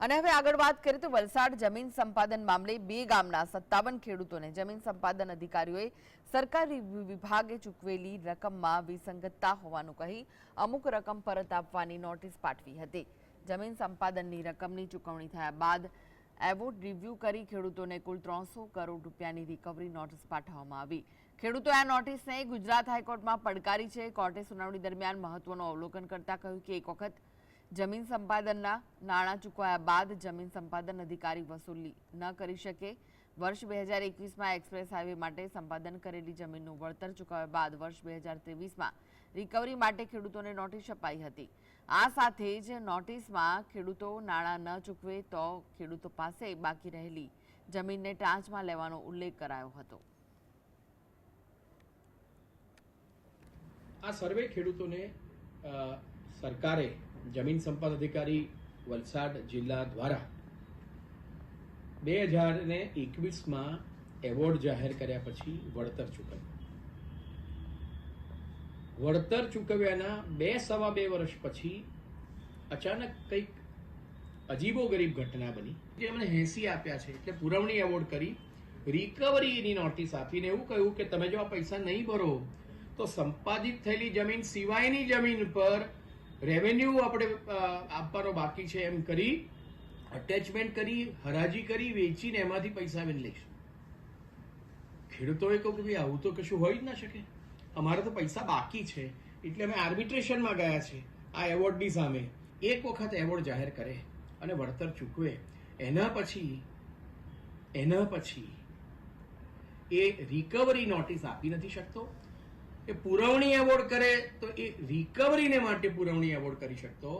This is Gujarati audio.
અને હવે આગળ વાત કરીએ તો વલસાડ જમીન સંપાદન મામલે બે ગામના સત્તાવન ખેડૂતોને જમીન સંપાદન અધિકારીઓએ સરકારી વિભાગે ચૂકવેલી રકમમાં વિસંગતતા હોવાનું કહી અમુક રકમ પરત આપવાની નોટિસ પાઠવી હતી. જમીન સંપાદનની રકમની ચૂકવણી થયા બાદ એવોર્ડ રિવ્યૂ કરી ખેડૂતોને કુલ ત્રણસો કરોડ રૂપિયાની રિકવરી નોટિસ પાઠવવામાં આવી. ખેડૂતોએ આ નોટિસને ગુજરાત હાઈકોર્ટમાં પડકારી છે. કોર્ટે સુનાવણી દરમિયાન મહત્વનું અવલોકન કરતા કહ્યું કે એક વખત જમીન સંપાદનના નાણાં ચૂકવાયા બાદ જમીન સંપાદન અધિકારી વસૂલી ન કરી શકે. વર્ષ બે હજાર એકવીસમાં એક્સપ્રેસ હાઈવે માટે સંપાદન કરેલી જમીનનું વળતર ચૂકવ્યા બાદ વર્ષ બે હજાર ત્રેવીસમાં રિકવરી માટે ખેડૂતોને નોટિસ અપાઈ હતી. આ સાથે જ નોટિસમાં ખેડૂતો નાણાં ન ચૂકવે તો ખેડૂતો પાસે બાકી રહેલી જમીનને ટાંચમાં લેવાનો ઉલ્લેખ કરાયો હતો. આ સર્વે ખેડૂતોને સરકારે જમીન સંપાદ અધિકારી વલસાડ જિલ્લા દ્વારા બે હજાર ને એકવીસમાં એવોર્ડ જાહેર કર્યા પછી વળતર ચૂકવ્યું. વળતર ચૂકવ્યાના બે સવા બે વર્ષ પછી અચાનક કંઈક અજીબો ગરીબ ઘટના બની. જે એમણે હેસી આપ્યા છે એટલે પુરવણી એવોર્ડ કરી. રિકવરીની નોટિસ આપીને એવું કહ્યું કે તમે જો આ પૈસા નહીં ભરો, તો સંપાદિત થયેલી જમીન સિવાયની જમીન પર રેવન્યુ આપણે આપવાનો બાકી છે એમ કરી અટેચમેન્ટ કરી, હરાજી કરી, વેચીને એમાંથી પૈસા આવીને લઈશું. ખેડૂતોએ કહ્યું કે ભાઈ આવું તો કશું હોય જ ના શકે. અમારે તો પૈસા બાકી છે. એટલે અમે આર્બિટ્રેશનમાં ગયા છે, આ એવોર્ડની સામે. એક વખત એવોર્ડ જાહેર કરે અને વળતર ચૂકવે. એના પછી એના પછી એ રિકવરી નોટિસ આપી નથી શકતો. એ પુરવણી એવોર્ડ કરે તો એ રિકવરીને માટે પુરવણી એવોર્ડ કરી શકતો